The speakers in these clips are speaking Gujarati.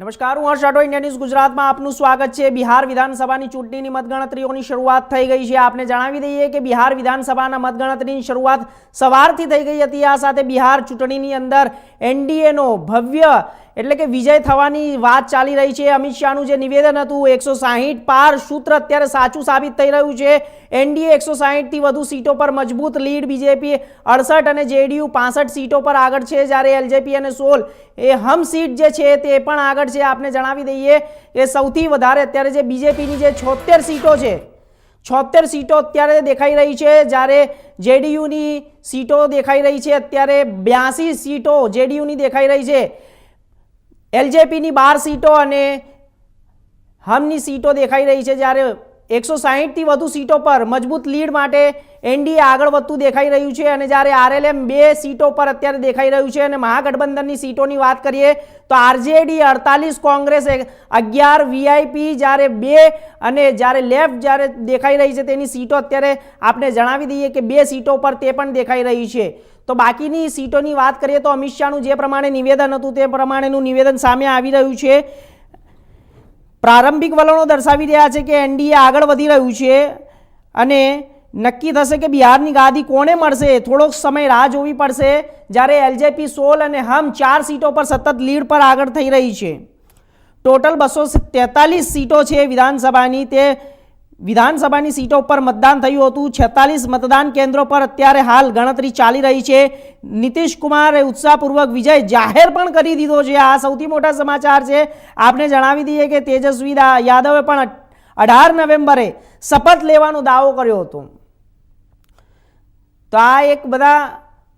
નમસ્કાર, હું હર્ષ રાઠોડ ઇન્ડિયા ન્યૂઝ ગુજરાતમાં આપનું સ્વાગત છે. બિહાર વિધાનસભાની ચૂંટણીની મતગણતરીઓની શરૂઆત થઈ ગઈ છે. આપને જણાવી દઈએ કે બિહાર વિધાનસભાના મતગણતરીની શરૂઆત સવારથી થઈ ગઈ હતી. આ સાથે બિહાર ચૂંટણીની અંદર એનડીએનો ભવ્ય એટલે કે વિજય થવાની વાત ચાલી રહી છે. અમિત શાહનું જે નિવેદન હતું, એકસો સાહીઠ પાર સૂત્ર અત્યારે સાચું સાબિત થઈ રહ્યું છે. એનડીએ એકસો સાહીઠથી વધુ સીટો પર મજબૂત લીડ. બીજેપી અડસઠ અને જેડીયુ પાસઠ સીટો પર આગળ છે જ્યારે એલજેપી અને સોલ એ હમ સીટ જે છે તે પણ આગળ છે. આપને જણાવી દઈએ એ સૌથી વધારે અત્યારે જે બીજેપીની જે છોતેર સીટો છે, છોતેર સીટો અત્યારે દેખાઈ રહી છે. જ્યારે જેડીયુની સીટો દેખાઈ રહી છે, અત્યારે બ્યાસી સીટો જેડીયુની દેખાઈ રહી છે. એલજેપીની બાર સીટો અને હમની સીટો દેખાઈ રહી છે જ્યારે એકસો સાહીઠથી વધુ સીટો પર મજબૂત લીડ માટે એનડીએ આગળ વધતું દેખાઈ રહ્યું છે અને જ્યારે આરએલએમ બે સીટો પર અત્યારે દેખાઈ રહ્યું છે અને મહાગઠબંધનની સીટોની વાત કરીએ તો આરજેડી અડતાલીસ, કોંગ્રેસ અગિયાર, વીઆઈપી જ્યારે બે અને જ્યારે લેફ્ટ જ્યારે દેખાઈ રહી છે તેની સીટો અત્યારે આપણે જણાવી દઈએ કે બે સીટો પર તે પણ દેખાઈ રહી છે. તો બાકીની સીટોની વાત કરીએ તો અમિત શાહનું જે પ્રમાણે નિવેદન હતું તે પ્રમાણેનું નિવેદન સામે આવી રહ્યું છે. પ્રારંભિક વલણો દર્શાવી રહ્યા છે કે એનડીએ આગળ વધી રહ્યું છે અને નક્કી થશે કે બિહારની ગાદી કોને મળશે? થોડોક સમય રાહ જોવી પડશે જ્યારે એલજેપી સોલ અને હમ ચાર સીટો પર સતત લીડ પર આગળ થઈ રહી છે. ટોટલ બસો તેતાલીસ સીટો છે વિધાનસભાની. તે વિધાનસભાની સીટો પર મતદાન થયું હતું. છેતાલીસ મતદાન કેન્દ્રો પર અત્યારે હાલ ગણતરી ચાલી રહી છે. નીતિશ કુમારે ઉત્સાહપૂર્વક વિજય જાહેર પણ કરી દીધો છે. આ સૌથી મોટા સમાચાર છે. આપને જણાવી દઈએ કે તેજસ્વી યાદવે પણ અઢાર નવેમ્બરે શપથ લેવાનો દાવો કર્યો હતો. તો આ એક બધા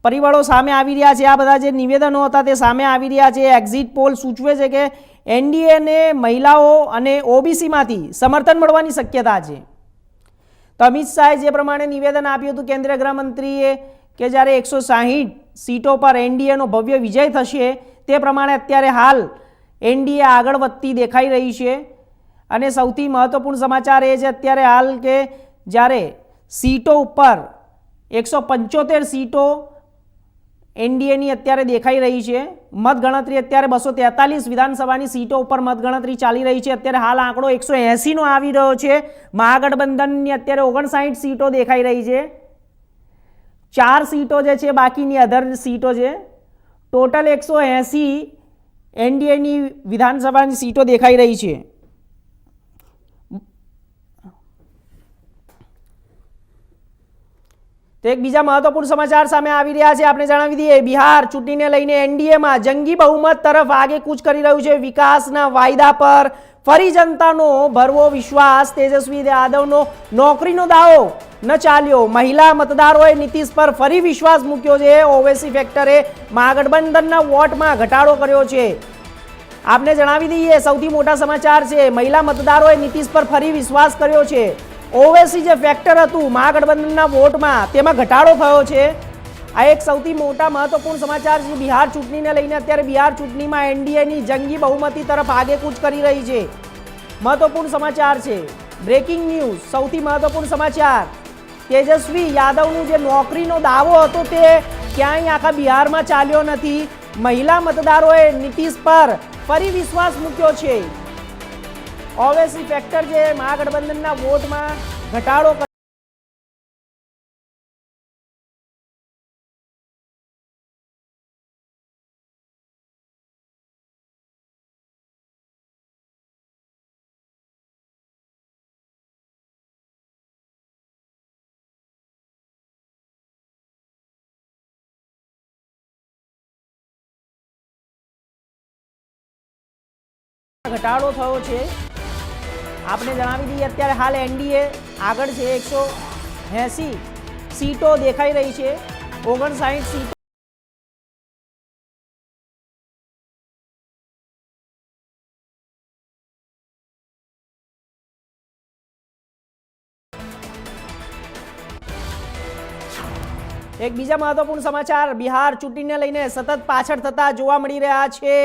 પરિબળો સામે આવી રહ્યા છે. આ બધા જે નિવેદનો હતા તે સામે આવી રહ્યા છે. એક્ઝિટ પોલ સૂચવે છે કે એનડીએને મહિલાઓ અને ઓબીસીમાંથી સમર્થન મળવાની શક્યતા છે. તો અમિત શાહે જે પ્રમાણે નિવેદન આપ્યું હતું કેન્દ્રીય ગૃહમંત્રીએ કે જ્યારે એકસો સાહીઠ સીટો પર એનડીએનો ભવ્ય વિજય થશે, તે પ્રમાણે અત્યારે હાલ એનડીએ આગળ વધતી દેખાઈ રહી છે. અને સૌથી મહત્વપૂર્ણ સમાચાર એ છે અત્યારે હાલ કે જ્યારે સીટો ઉપર એકસો પંચોતેર સીટો એનડીએની અત્યારે દેખાઈ રહી છે. મતગણતરી અત્યારે બસો તેતાલીસ વિધાનસભાની સીટો ઉપર મતગણતરી ચાલી રહી છે. અત્યારે હાલ આંકડો એકસો એંસીનો આવી રહ્યો છે. મહાગઠબંધનની અત્યારે ઓગણસાઠ સીટો દેખાઈ રહી છે. ચાર સીટો જે છે, બાકીની અધર સીટો છે. ટોટલ એકસો એંસી એનડીએની વિધાનસભાની સીટો દેખાઈ રહી છે. તો એક બીજા મહત્વપૂર્ણ સમાચાર સામે આવી રહ્યા છે. આપણે જણાવી દઈએ, બિહાર ચૂંટણીને લઈને એનડીએમાં જંગી બહુમત તરફ આગે કૂચ કરી રહ્યું છે. વિકાસના વાયદા પર ફરી જનતાનો ભરવો વિશ્વાસ. તેજસ્વી યાદવનો નોકરીનો દાવો ન ચાલ્યો. મહિલા મતદારોએ નીતિશ પર ફરી વિશ્વાસ મૂક્યો છે. ઓવેસી ફેક્ટરે મહાગઠબંધનના વોટમાં ઘટાડો કર્યો છે. આપને જણાવી દઈએ, સૌથી મોટા સમાચાર છે. મહિલા મતદારોએ નીતિશ પર ફરી વિશ્વાસ કર્યો છે. ઓવેસી જે ફેક્ટર હતું, મહાગઠબંધનના વોટમાં, તેમાં ઘટાડો થયો છે. આ એક સૌથી મોટા મહત્વપૂર્ણ સમાચાર છે, બિહાર ચૂંટણીને લઈને અત્યારે બિહાર ચૂંટણીમાં એનડીએની જંગી બહુમતી તરફ આગેકૂચ કરી રહી છે. મહત્વપૂર્ણ સમાચાર છે. બ્રેકિંગ ન્યૂઝ સૌથી મહત્વપૂર્ણ સમાચાર. તેજસ્વી યાદવનું જે નોકરીનો દાવો હતો તે ક્યાંય આખા બિહારમાં ચાલ્યો નથી. મહિલા મતદારોએ નીતિશ પર ફરી વિશ્વાસ મૂક્યો છે. ઓવેસી ફેક્ટર જે મહાગઠબંધનના વોટમાં ઘટાડો ઘટાડો થયો છે. આપણે જણાવી દઈએ, અત્યારે હાલ એનડીએ આગળ છે એકસો એંસી સીટો દેખાઈ રહી છે. ઓગણસાઠ સીટો એક બીજા મહત્વપૂર્ણ સમાચાર. બિહાર ચૂંટણીને લઈને સતત પાછળ થતા જોવા મળી રહ્યા છે.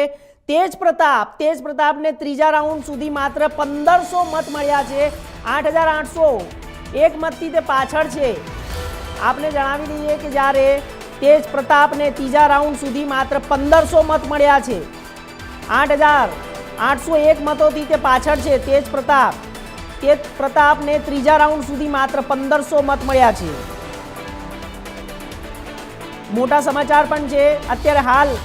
તેજ પ્રતાપ, તેજ પ્રતાપને ત્રીજા રાઉન્ડ સુધી માત્ર પંદરસો મત મળ્યા છે, આઠ હજાર આઠસો. એક મતથી તે પાછળ છે. આપને જણાવી દઈએ કે જ્યારે તેજ પ્રતાપને ત્રીજા રાઉન્ડ સુધી માત્ર પંદરસો મત મળ્યા છે, આઠ હજાર આઠસો એક મતોથી તે પાછળ છે તેજ પ્રતાપ. તેજ પ્રતાપને ત્રીજા રાઉન્ડ સુધી માત્ર પંદરસો મત મળ્યા છે. મોટા સમાચાર પણ છે. અત્યારે હાલ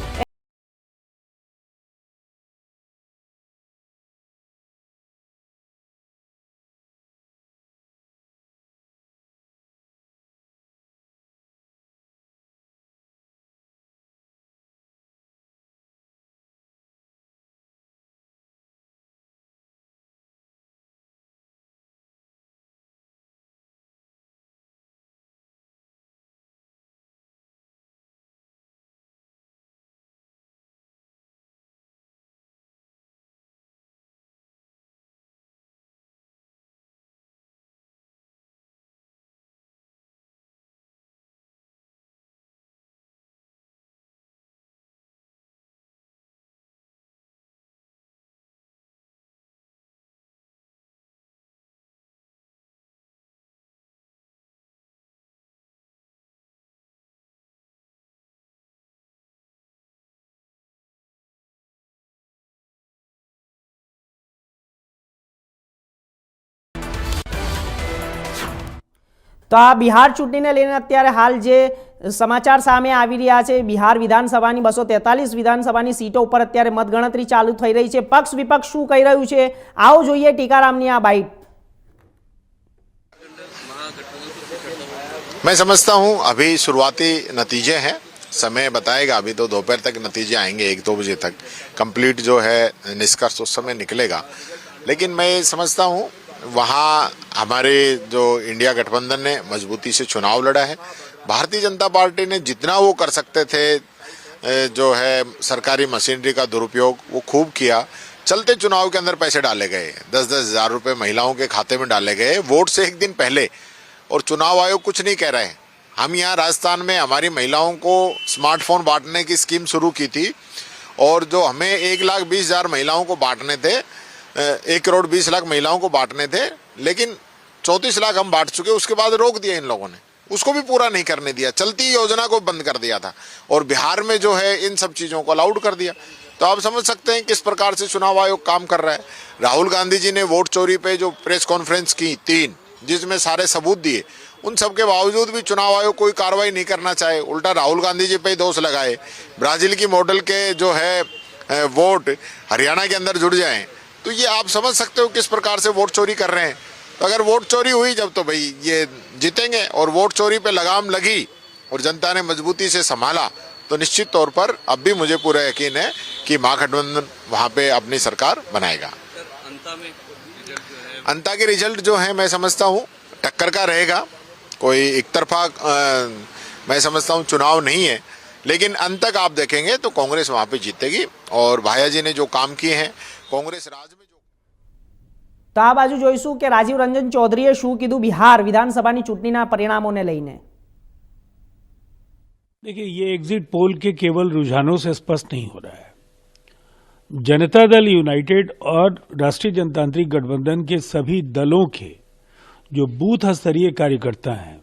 તો આ બિહાર ચૂંટણીને લઈને અત્યારે હાલ જે સમાચાર સામે આવી રહ્યા છે બિહાર વિધાનસભાની બસો તેતાલીસ વિધાનસભાની સીટો ઉપર અત્યારે મતગણતરી ચાલુ થઈ રહી છે પક્ષ વિપક્ષ શું કહી રહ્યું છે આવો જોઈએ ટીકારામની આ બાઇટ मैं समझता हूं अभी शुरुआती नतीजे हैं समय बताएगा अभी तो दोपहर तक नतीजे आएंगे एक दो बजे तक कंप्लीट जो है निष्कर्ष उस समय निकलेगा लेकिन मैं समझता हूं वहाँ हमारे जो इंडिया गठबंधन ने मजबूती से चुनाव लड़ा है। भारतीय जनता पार्टी ने जितना वो कर सकते थे जो है सरकारी मशीनरी का दुरुपयोग, वो खूब किया। चलते चुनाव के अंदर पैसे डाले गए। दस दस हज़ार रुपये महिलाओं के खाते में डाले गए। वोट से एक दिन पहले, और चुनाव आयोग कुछ नहीं कह रहे हैं। हम यहाँ राजस्थान में हमारी महिलाओं को स्मार्टफ़ोन बांटने की स्कीम शुरू की थी, और जो हमें एक लाख बीस हज़ार महिलाओं को बांटने थे एक करोड़ बीस लाख महिलाओं को बांटने थे, लेकिन चौंतीस लाख हम बांट चुके, उसके बाद रोक दिया इन लोगों ने। उसको भी पूरा नहीं करने दिया, चलती योजना को बंद कर दिया था। और बिहार में जो है, इन सब चीज़ों को अलाउड कर दिया। तो आप समझ सकते हैं किस प्रकार से चुनाव आयोग काम कर रहा है। राहुल गांधी जी ने वोट चोरी पे जो प्रेस कॉन्फ्रेंस की, तीन, जिसमें सारे सबूत दिए, उन सब के बावजूद भी चुनाव आयोग कोई कार्रवाई नहीं करना चाहे। उल्टा राहुल गांधी जी पे ही दोष लगाए। ब्राज़ील की मॉडल के जो है वोट हरियाणा के अंदर जुड़ जाएँ तो ये आप समझ सकते हो किस प्रकार से वोट चोरी कर रहे हैं। तो अगर वोट चोरी हुई, जब तो भाई ये जीतेंगे और वोट चोरी पे लगाम लगी और जनता ने मजबूती से संभाला तो निश्चित तौर पर अब भी मुझे पूरा यकीन है कि महागठबंधन वहाँ पे अपनी सरकार बनाएगा। अंता के रिज़ल्ट जो है, मैं समझता हूँ, टक्कर का रहेगा। कोई एक तरफा मैं समझता हूँ चुनाव नहीं है। लेकिन अंत तक आप देखेंगे तो कांग्रेस वहाँ पे जीतेगी और भाया जी ने जो काम किए हैं कांग्रेस राज में जो તો આ બાજુ જોઈશું કે રાજીવ રંજન ચૌધરીએ શું કીધું બિહાર વિધાનસભાની ચૂંટણીના પરિણામોને લઈને देखिए ये एग्जिट पोल के केवल रुझानों से स्पष्ट नहीं हो रहा है जनता दल यूनाइटेड और राष्ट्रीय जनतांत्रिक गठबंधन के सभी दलों के जो बूथ स्तरीय कार्यकर्ता हैं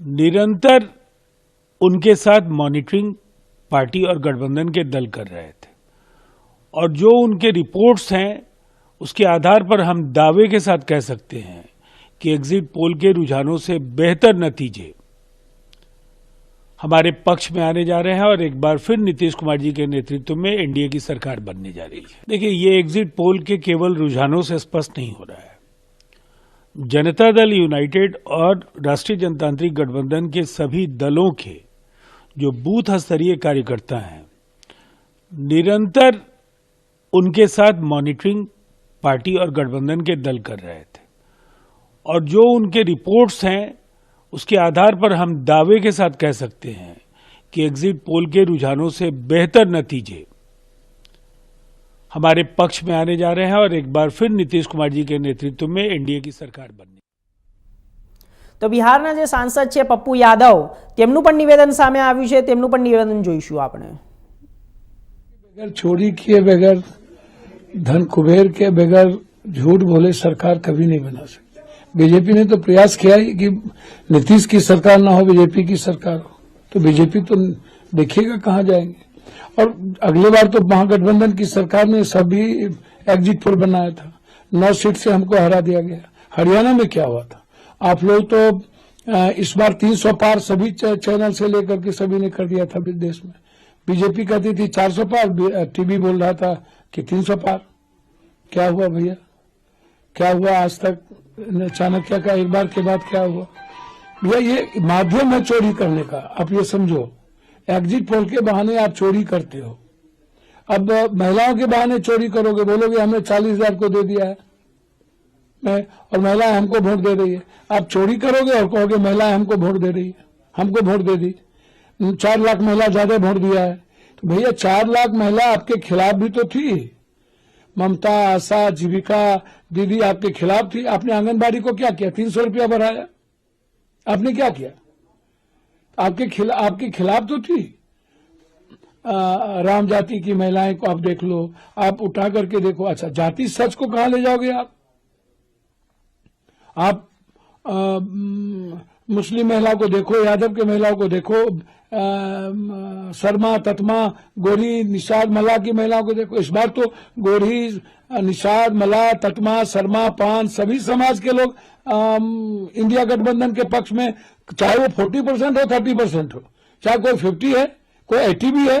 निरंतर उनके साथ मॉनिटरिंग पार्टी और गठबंधन के दल कर रहे थे और जो उनके रिपोर्ट्स हैं, उसके आधार पर हम दावे के साथ कह सकते हैं कि एग्जिट पोल के रुझानों से बेहतर नतीजे हमारे पक्ष में आने जा रहे हैं और एक बार फिर नीतीश कुमार जी के नेतृत्व में एनडीए की सरकार बनने जा रही है। देखिए, ये एग्जिट पोल के केवल रुझानों से स्पष्ट नहीं हो रहा है। जनता दल यूनाइटेड और राष्ट्रीय जनतांत्रिक गठबंधन के सभी दलों के जो बूथ स्तरीय कार्यकर्ता हैं, निरंतर उनके साथ मॉनिटरिंग पार्टी और गठबंधन के दल कर रहे थे और जो उनके रिपोर्ट्स हैं उसके आधार पर हम दावे के साथ कह सकते हैं कि एग्जिट पोल के रुझानों से बेहतर नतीजे हमारे पक्ष में आने जा रहे हैं और एक बार फिर नीतीश कुमार जी के नेतृत्व में एनडीए की सरकार बनने તો બિહારના જે સાંસદ છે પપ્પુ યાદવ તેમનું પણ નિવેદન સામે આવ્યું છે તેમનું પણ નિવેદન જોઈશું આપણે बगैर चोरी किए, बगैर धन कुबेर के बगैर झूठ बोले सरकार कभी नहीं बना सकती। बीजेपी ने तो प्रयास किया ही कि नीतीश की सरकार ना हो, बीजेपी की सरकार हो। तो बीजेपी तो देखिएगा कहाँ जाएँगे। और अगले बार तो महागठबंधन की सरकार ने सभी एग्जिट पोल बनाया था। नौ सीट से हमको हरा दिया गया। हरियाणा में क्या हुआ था? आप लोग तो इस बार 300 पार सभी चैनल से लेकर के सभी ने कर दिया था देश में। बीजेपी कहती थी 400 पार। टीवी बोल रहा था कि 300 पार। क्या हुआ भैया? क्या हुआ आज तक? चाणक्य का एक बार के बाद क्या हुआ? भैया, ये माध्यम है चोरी करने का। आप ये समझो। एग्जिट पोल के बहाने आप चोरी करते हो। अब महिलाओं के बहाने चोरी करोगे, बोलोगे, हमने चालीस हज़ार को दे दिया है। मैं, और महिलाएँ हमको वोट दे रही है। आप चोरी करोगे और कहोगे, महिलाएँ हमको वोट दे रही है। हमको वोट दे दी चार लाख महिला ज़्यादा वोट दिया है। तो भैया चार लाख महिला आपके खिलाफ भी तो थी। ममता आशा जीविका दीदी आपके खिलाफ थी। आपने आंगनबाड़ी को क्या किया? तीन सौ रुपया बढ़ाया। आपने क्या किया? आपके खिलाफ आपके खिलाफ तो थी। आ, राम जाति की महिलाएँ को आप देख लो। आप उठा करके देखो। अच्छा जाति सच को कहा ले जाओगे आप? आप आ, मुस्लिम महिलाओं को देखो यादव के महिलाओं को देखो। शर्मा, ततमा, गोरी, निषाद मला की महिलाओं को देखो। इस बार तो गोरी, निषाद मला ततमा, शर्मा, पान, सभी समाज के लोग इंडिया गठबंधन के पक्ष में, चाहे वो फोर्टी परसेंट हो, थर्टी परसेंट हो, चाहे कोई फिफ्टी है, कोई एटी भी है,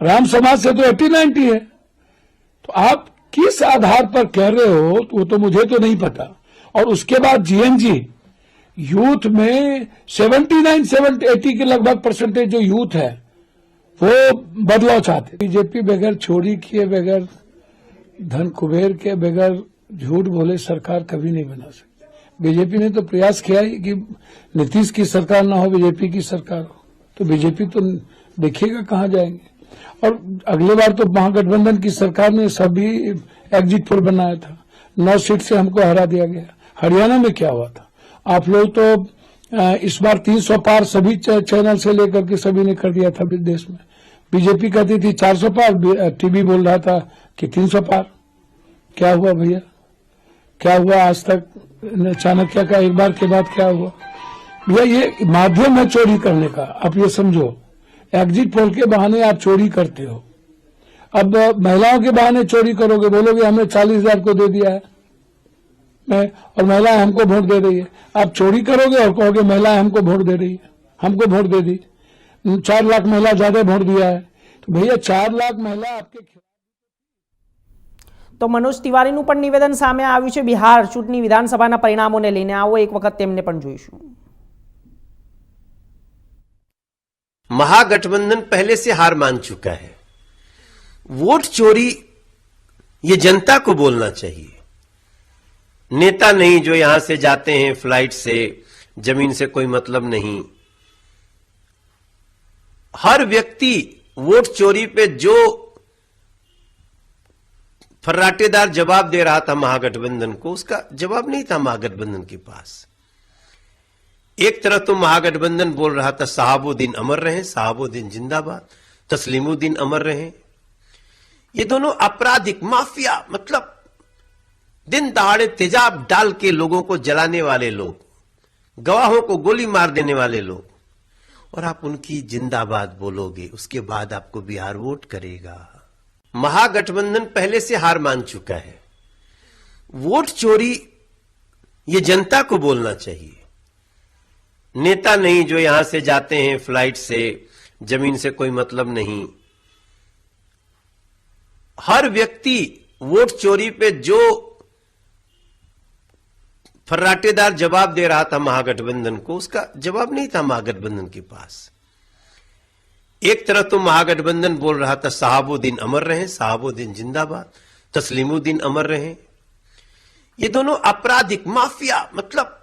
राम समाज से तो एटी नाइन्टी है। तो आप किस आधार पर कह रहे हो, वो तो मुझे तो नहीं पता। और उसके बाद जीएनजी यूथ में 79 70 80 के लगभग परसेंटेज जो यूथ है, वो बदलाव चाहते बीजेपी बगैर चोरी किए, बगैर धन कुबेर के, बगैर झूठ बोले सरकार कभी नहीं बना सकती। बीजेपी ने तो प्रयास किया ही कि नीतीश की सरकार ना हो, बीजेपी की सरकार हो। तो बीजेपी तो देखिएगा कहाँ जाएँगे। और अगले बार तो महागठबंधन की सरकार ने सभी एग्जिट पोल बनाया था। नौ सीट से हमको हरा दिया गया। हरियाणा में क्या हुआ था? आप लोग तो इस बार 300 पार सभी चैनल से लेकर के सभी ने कर दिया था देश में। बीजेपी कहती थी 400 पार टीवी बोल रहा था कि 300 पार। क्या हुआ भैया? क्या हुआ आज तक? चाणक्य का एक बार के बाद क्या हुआ? भैया, ये माध्यम है चोरी करने का। आप ये समझो। एग्जिट पोल के बहाने आप चोरी करते हो। अब महिलाओं के बहाने चोरी करोगे, बोलोगे, हमने चालीस हज़ार को दे दिया है। मैं और महिलाएं हमको वोट दे रही है आप चोरी करोगे और कहोगे महिलाएं हमको वोट दे रही है हमको वोट दे दी चार लाख महिला ज्यादा वोट दिया है तो भैया चार लाख महिला आपके खिलाफ તો મનોજ તિવારીનું પણ નિવેદન સામે આવ્યું છે બિહાર ચૂંટણી વિધાનસભાના પરિણામોને લઈને આવો એક વખત તેમને પણ જોઈશું महागठबंधन पहले से हार मान चुका है वोट चोरी ये जनता को बोलना चाहिए नेता नहीं जो यहाँ से जाते हैं फ़्लाइट से, ज़मीन से कोई मतलब नहीं। हर व्यक्ति वोट चोरी पे जो फर्राटेदार जवाब दे रहा था महागठबंधन को, उसका जवाब नहीं था महागठबंधन के पास। एक तरफ़ तो महागठबंधन बोल रहा था साहबुद्दीन अमर रहे साहबुद्दीन जिंदाबाद, तस्लीमुद्दीन अमर रहे। ये दोनों आपराधिक माफिया मतलब दिन दहाड़े तेजाब डाल के लोगों को जलाने वाले लोग, गवाहों को गोली मार देने वाले लोग, और आप उनकी जिंदाबाद बोलोगे, उसके बाद आपको बिहार वोट करेगा। महागठबंधन पहले से हार मान चुका है। वोट चोरी, ये जनता को बोलना चाहिए। नेता नहीं जो यहाँ से जाते हैं फ़्लाइट से, ज़मीन से कोई मतलब नहीं। हर व्यक्ति वोट चोरी पे जो फर्राटेदार जवाब दे रहा था महागठबंधन को, उसका जवाब नहीं था महागठबंधन के पास। एक तरफ़ तो महागठबंधन बोल रहा था साहबुद्दीन अमर रहे साहबुद्दीन जिंदाबाद, तस्लीमुद्दीन अमर रहे। ये दोनों आपराधिक माफिया मतलब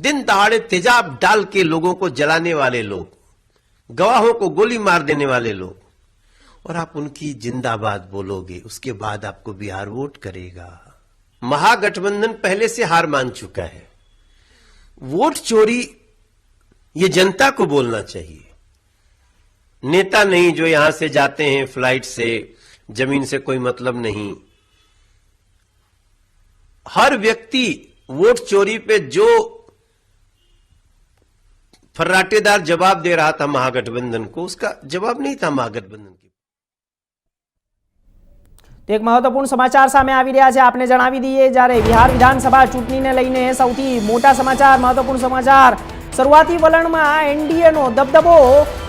दिन दहाड़े तेजाब डाल के लोगों को जलाने वाले लोग, गवाहों को गोली मार देने वाले लोग, और आप उनकी जिंदाबाद बोलोगे, उसके बाद आपको बिहार वोट करेगा। महागठबंधन पहले से हार मान चुका है। वोट चोरी, ये जनता को बोलना चाहिए। नेता नहीं जो यहाँ से जाते हैं फ़्लाइट से, ज़मीन से कोई मतलब नहीं। हर व्यक्ति वोट चोरी पे जो फर्राटेदार जवाब दे रहा था महागठबंधन को, उसका जवाब नहीं था महागठबंधन એક મહત્વપૂર્ણ સમાચાર સામે આવી રહ્યા છે. આપને જણાવી દઈએ, જ્યારે બિહાર વિધાનસભા ચૂંટણીને લઈને સૌથી મોટા સમાચાર, મહત્વપૂર્ણ સમાચાર. શરૂઆતી વલણમાં એનડીએનો દબદબો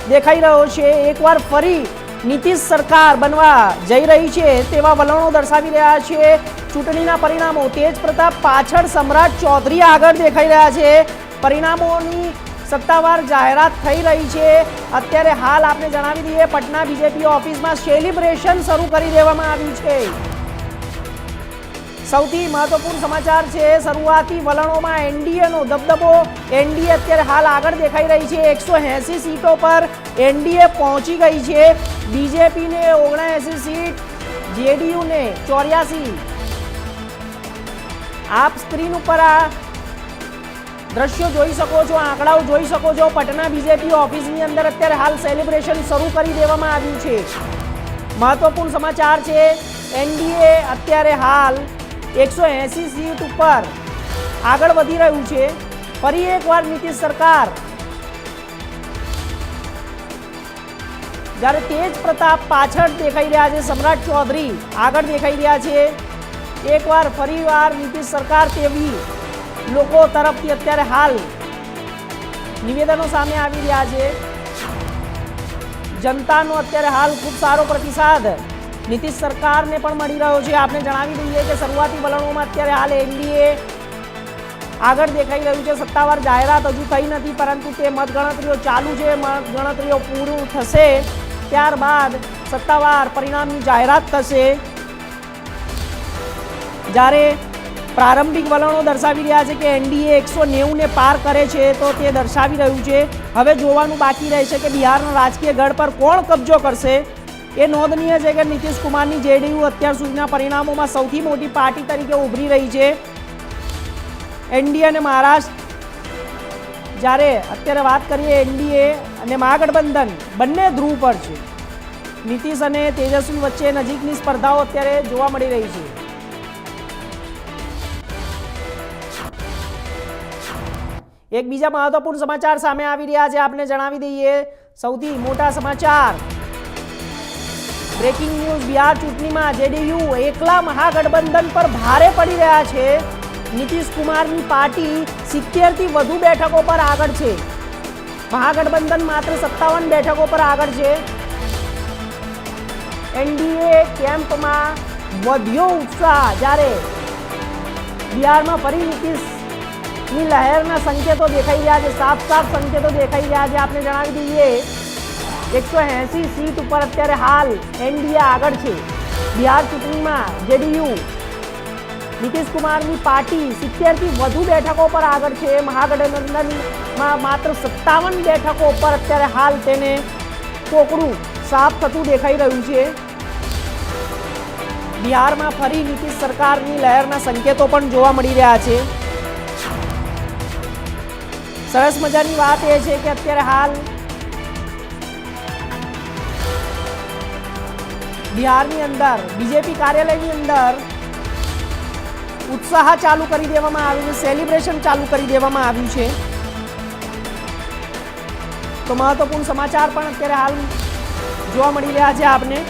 દેખાઈ રહ્યો છે. એકવાર ફરી નીતિશ સરકાર બનવા જઈ રહી છે તેવા વલણો દર્શાવી રહ્યા છે. ચૂંટણીના પરિણામો. તેજ પ્રતાપ પાછળ સમ્રાટ ચૌધરી આગળ દેખાઈ રહ્યા છે. પરિણામોની સત્તાવાર જાહેરાત થઈ રહી છે. અત્યારે હાલ આપને જણાવી દઈએ, પટના બીજેપી ઓફિસમાં સેલિબ્રેશન શરૂ કરી દેવામાં આવ્યું છે. સૌથી મહત્વપૂર્ણ સમાચાર છે, શરૂઆતી વલણોમાં એનડીએનો દબદબો. એનડીએ અત્યારે હાલ આગળ દેખાઈ રહી છે. એકસો એંસી સીટો પર એનડીએ પહોંચી ગઈ છે. બીજેપીને ઓગણએંસી સીટ, જેડીયુને ચોર્યાસી. આપ સ્ક્રીન ઉપર આ દ્રશ્યો જોઈ શકો છો, આંકડાઓ જોઈ શકો છો. પટના બીજેપી ઓફિસની અંદર અત્યારે હાલ સેલિબ્રેશન શરૂ કરી દેવામાં આવ્યું છે. મહત્વપૂર્ણ સમાચાર છે, એનડીએ અત્યારે હાલ એકસો એંસી સીટ ઉપર આગળ વધી રહ્યું છે. ફરી એકવાર નીતિશ સરકાર જ્યારે તેજ પ્રતાપ પાછળ દેખાઈ રહ્યા છે, સમ્રાટ ચૌધરી આગળ દેખાઈ રહ્યા છે. એકવાર ફરીવાર નીતિશ સરકાર તેવી લોકો તરફથી અત્યારે હાલ નિવેદનો સામે આવી રહ્યા છે. જનતાનો અત્યારે હાલ ખૂબ સારો પ્રતિસાદ નીતિશ સરકારને પણ મળી રહ્યો છે. આપણે જણાવી દઈએ કે શરૂઆતી વલણોમાં અત્યારે હાલ એનડીએ આગળ દેખાઈ રહ્યું છે. સત્તાવાર જાહેરાત હજુ થઈ નથી, પરંતુ તે મતગણતરીઓ ચાલુ છે. મતગણતરીઓ પૂરું થશે ત્યારબાદ સત્તાવાર પરિણામની જાહેરાત થશે. જ્યારે પ્રારંભિક વલણો દર્શાવી રહ્યા છે કે એનડીએ એકસો નેવુંને પાર કરે છે તો તે દર્શાવી રહ્યું છે. હવે જોવાનું બાકી રહેશે કે બિહારના રાજકીય ગઢ પર કોણ કબજો કરશે? એ નોંધનીય છે કે નીતિશ કુમારની જેડીયુ અત્યાર સુધીના પરિણામોમાં સૌથી મોટી પાર્ટી તરીકે ઉભરી રહી છે. એનડીએ અને મહારાષ્ટ્ર જ્યારે અત્યારે વાત કરીએ એનડીએ અને મહાગઠબંધન, બંને ધ્રુવ પર છે. નીતિશ અને તેજસ્વી વચ્ચે નજીકની સ્પર્ધાઓ અત્યારે જોવા મળી રહી છે. એક બીજા મહત્વપૂર્ણ સમાચાર સામે આવી રહ્યા છે. આપને જણાવી દઈએ, સૌથી મોટા સમાચાર. બ્રેકિંગ ન્યૂઝ બિહાર ચૂંટણીમાં જેડીયુ એકલા મહાગઠબંધન પર ભારે પડી રહ્યા છે. નીતિશ કુમારની પાર્ટી સિત્તેરથી વધુ બેઠકો પર આગળ છે. મહાગઠબંધન માત્ર સત્તાવન બેઠકો પર આગળ છે. એનડીએ કેમ્પમાં વધ્યો ઉત્સાહ જ્યારે બિહારમાં ફરી નીતિશની લહેરના સંકેતો દેખાઈ રહ્યા છે સાફ સાફ સંકેતો દેખાઈ રહ્યા છે. આપણે જણાવી દઈએ, એકસો એંસી સીટ ઉપર અત્યારે હાલ એનડીએ આગળ છે. બિહાર ચૂંટણીમાં જેડીયુ નીતિશ કુમારની પાર્ટી સિત્તેરથી વધુ બેઠકો પર આગળ છે. મહાગઠબંધનમાં માત્ર સત્તાવન બેઠકો પર અત્યારે હાલ તેને ટોકડું સાફ થતું દેખાઈ રહ્યું છે. બિહારમાં ફરી નીતિશ સરકારની લહેરના સંકેતો પણ જોવા મળી રહ્યા છે. સરસ મજાની વાત એ છે કે અત્યારે હાલ બિહારની અંદર બીજેપી કાર્યાલયની અંદર ઉત્સાહ ચાલુ કરી દેવામાં આવ્યું છે સેલિબ્રેશન ચાલુ કરી દેવામાં આવ્યું છે. તો મહત્વપૂર્ણ સમાચાર પણ અત્યારે હાલ જોવા મળી રહ્યા છે આપને.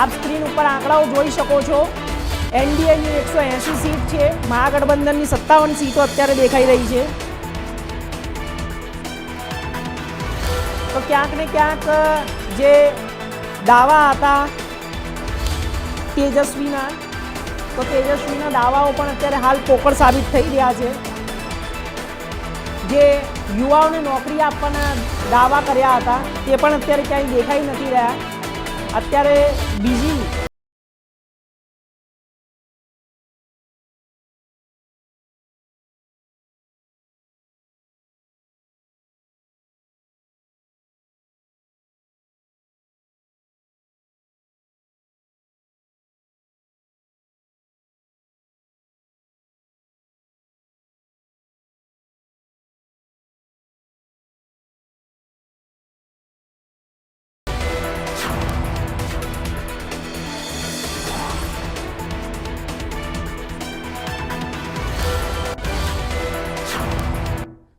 આપ સ્ક્રીન ઉપર આંકડાઓ જોઈ શકો છો. એનડીએની એકસો એંસી સીટ છે, મહાગઠબંધનની સત્તાવન સીટો અત્યારે દેખાઈ રહી છે. તો ક્યાંક ને ક્યાંક જે દાવા હતા તેજસ્વીના, તો તેજસ્વીના દાવાઓ પણ અત્યારે હાલ પોકળ સાબિત થઈ રહ્યા છે. જે યુવાઓને નોકરી આપવાના દાવા કર્યા હતા, તે પણ અત્યારે ક્યાંય દેખાઈ નથી રહ્યા. અત્યારે બીજી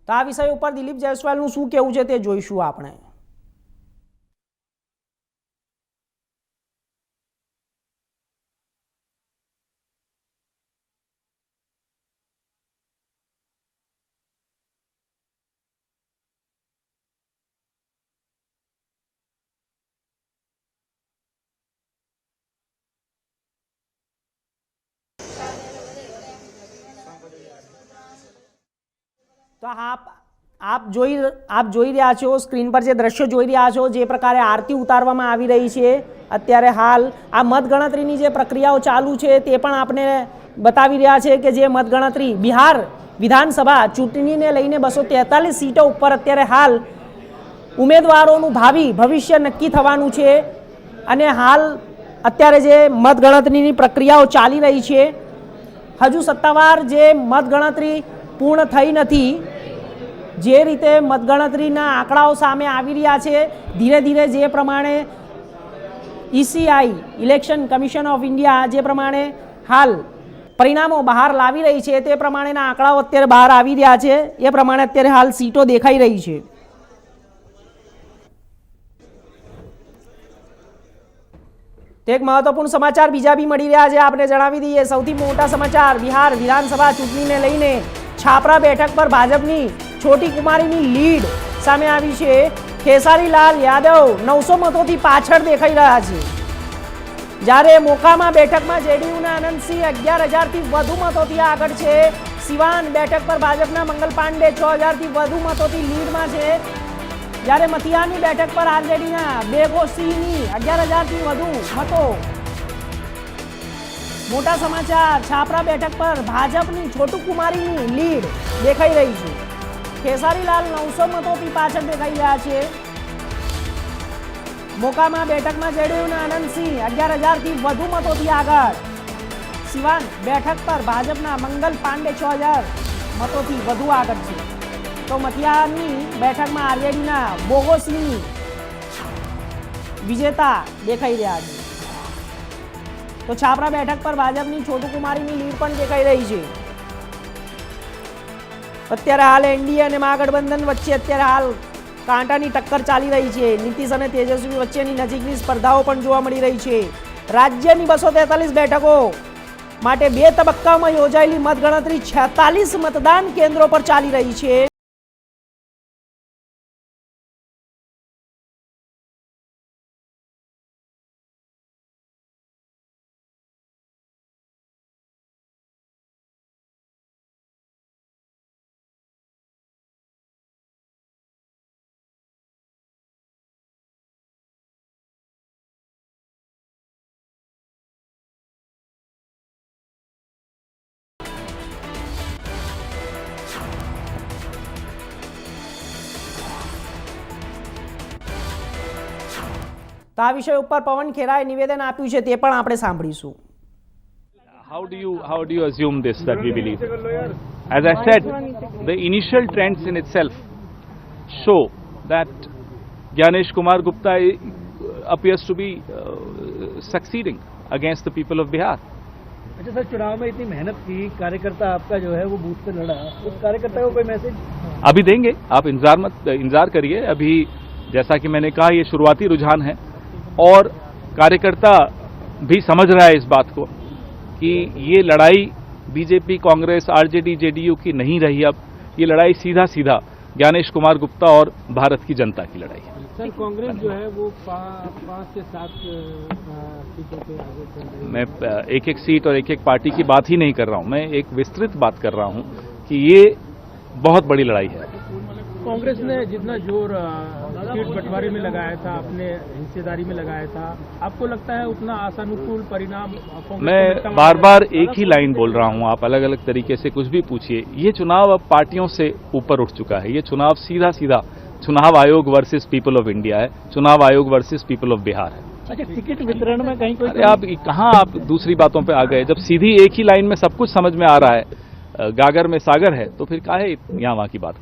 તો આ વિષય ઉપર દિલીપ જયસ્વાલનું શું કહેવું છે તે જોઈશું આપણે. તો આપ આપ જોઈ આપ જોઈ રહ્યા છો, સ્ક્રીન પર જે દ્રશ્યો જોઈ રહ્યા છો, જે પ્રકારે આરતી ઉતારવામાં આવી રહી છે. અત્યારે હાલ આ મતગણતરીની જે પ્રક્રિયાઓ ચાલુ છે તે પણ આપણે બતાવી રહ્યા છે કે જે મતગણતરી બિહાર વિધાનસભા ચૂંટણીને લઈને બસો તેતાલીસ સીટો ઉપર અત્યારે હાલ ઉમેદવારોનું ભાવિ ભવિષ્ય નક્કી થવાનું છે. અને હાલ અત્યારે જે મતગણતરીની પ્રક્રિયાઓ ચાલી રહી છે, હજુ સત્તાવાર જે મતગણતરી પૂર્ણ થઈ નથી. જે રીતે મતગણતરીના આંકડાઓ સામે આવી રહ્યા છે, ધીરે ધીરે જે પ્રમાણે ECI election commission of India, જે પ્રમાણે હાલ પરિણામો બહાર લાવી રહી છે, તે પ્રમાણેના આંકડાઓ અત્યારે બહાર આવી રહ્યા છે. એ પ્રમાણે અત્યારે હાલ સીટો દેખાઈ રહી છે. એક મહત્વપૂર્ણ સમાચાર બીજા બી મળી રહ્યા છે. આપણે જણાવી દઈએ, સૌથી મોટા સમાચાર, બિહાર વિધાનસભા ચૂંટણીને લઈને છાપરા બેઠક પર ભાજપની છોટી કુમારીની લીડ સામે આવી છે. ખેસારીલાલ યાદવ નવસો મતોથી પાછળ દેખાઈ રહ્યા છે. જ્યારે મોકામા બેઠકમાં જેડીયુના આનંદસિંહ અગિયાર હજારથી વધુ મતોથી આગળ છે. સિવાન બેઠક પર ભાજપના મંગલ પાંડે છ હજારથી વધુ મતોથી લીડમાં છે. જ્યારે મથિયાની બેઠક પર આરજેડીના બેગોસિંહની અગિયાર હજારથી વધુ મતો મોટા સમાચાર. છાપરા બેઠક પર ભાજપની છોટુ કુમારીની લીડ દેખાઈ રહી છે. ખેસારીલાલ નવસો મતોથી પાછળ દેખાઈ રહ્યા છે. મોકામાં બેઠકમાં જેડીયુના આનંદસિંહ અગિયાર હજારથી વધુ મતોથી આગળ. સિવાન બેઠક પર ભાજપના મંગલ પાંડે છ હજાર મતોથી વધુ આગળ છે. તો મથિયાની બેઠકમાં આરજેડીના બોગોસિંહ વિજેતા દેખાઈ રહ્યા છે. તો છાપરા બેઠક પર ભાજપની છોટુકુમારીની લીડ પણ દેખાઈ રહી છે. અત્યારે હાલ એનડીએ અને મહાગઠબંધન વચ્ચે અત્યારે હાલ કાંટાની ટક્કર ચાલી રહી છે. નીતિશ અને તેજસ્વી વચ્ચેની નજીકની સ્પર્ધાઓ પણ જોવા મળી રહી છે. રાજ્યની બસો તેતાલીસ બેઠકો માટે બે તબક્કામાં યોજાયેલી મતગણતરી છેતાલીસ મતદાન કેન્દ્રો પર ચાલી રહી છે. તો આ વિષય ઉપર પવન ખેરાએ નિવેદન આપ્યું છે તે પણ આપણે સાંભળીશું How do you how do you assume this that we believe? As I said, the initial trends in itself show that Gyanesh Kumar Gupta i- appears to be uh, succeeding against the people of Bihar. अच्छा सर चुनाव में इतनी मेहनत की कार्यकर्ता आपका जो है वो बूथ पे लड़ा उस कार्यकर्ता को कोई मैसेज अभी देंगे आप इंतजार मत इंतजार करिए अभी जैसा कि मैंने कहा ये शुरुआती रुझान है और कार्यकर्ता भी समझ रहा है इस बात को कि ये लड़ाई बीजेपी कांग्रेस आरजेडी जेडीयू की नहीं रही अब। ये लड़ाई सीधा सीधा ज्ञानेश कुमार गुप्ता और भारत की जनता की लड़ाई है। सर कांग्रेस जो है वो पाँच से सात सीटों पे आगे चल रही है। मैं एक एक सीट और एक एक पार्टी की बात ही नहीं कर रहा हूँ। मैं एक विस्तृत बात कर रहा हूँ कि ये बहुत बड़ी लड़ाई है। कांग्रेस ने जितना ज़ोर सीट बंटवारे में लगाया था अपने हिस्सेदारी में लगाया था आपको लगता है उतना आशानुकूल परिणाम कांग्रेस को मैं बार बार एक ही लाइन बोल रहा हूँ आप अलग अलग तरीके से कुछ भी पूछिए। ये चुनाव अब पार्टियों से ऊपर उठ चुका है। ये चुनाव सीधा सीधा चुनाव आयोग वर्सेस पीपल ऑफ़ इंडिया है चुनाव आयोग वर्सेस पीपल ऑफ़ बिहार है। अच्छा टिकट वितरण में कहीं कोई अरे आप कहाँ आप दूसरी बातों पे आ गए? जब सीधी एक ही लाइन में सब कुछ समझ में आ रहा है गागर में सागर है तो फिर काहे यहाँ वहाँ की बात?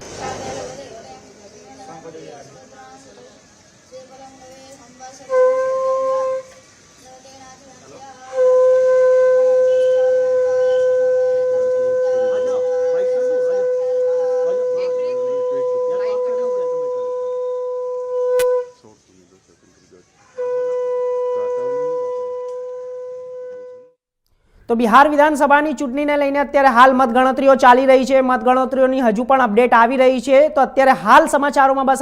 તો બિહાર વિધાનસભાની ચૂંટણીને લઈને અત્યારે હાલ મતગણતરીઓ ચાલી રહી છે. મતગણતરીઓની હજુ પણ અપડેટ આવી રહી છે. તો અત્યારે હાલ સમાચારોમાં બસ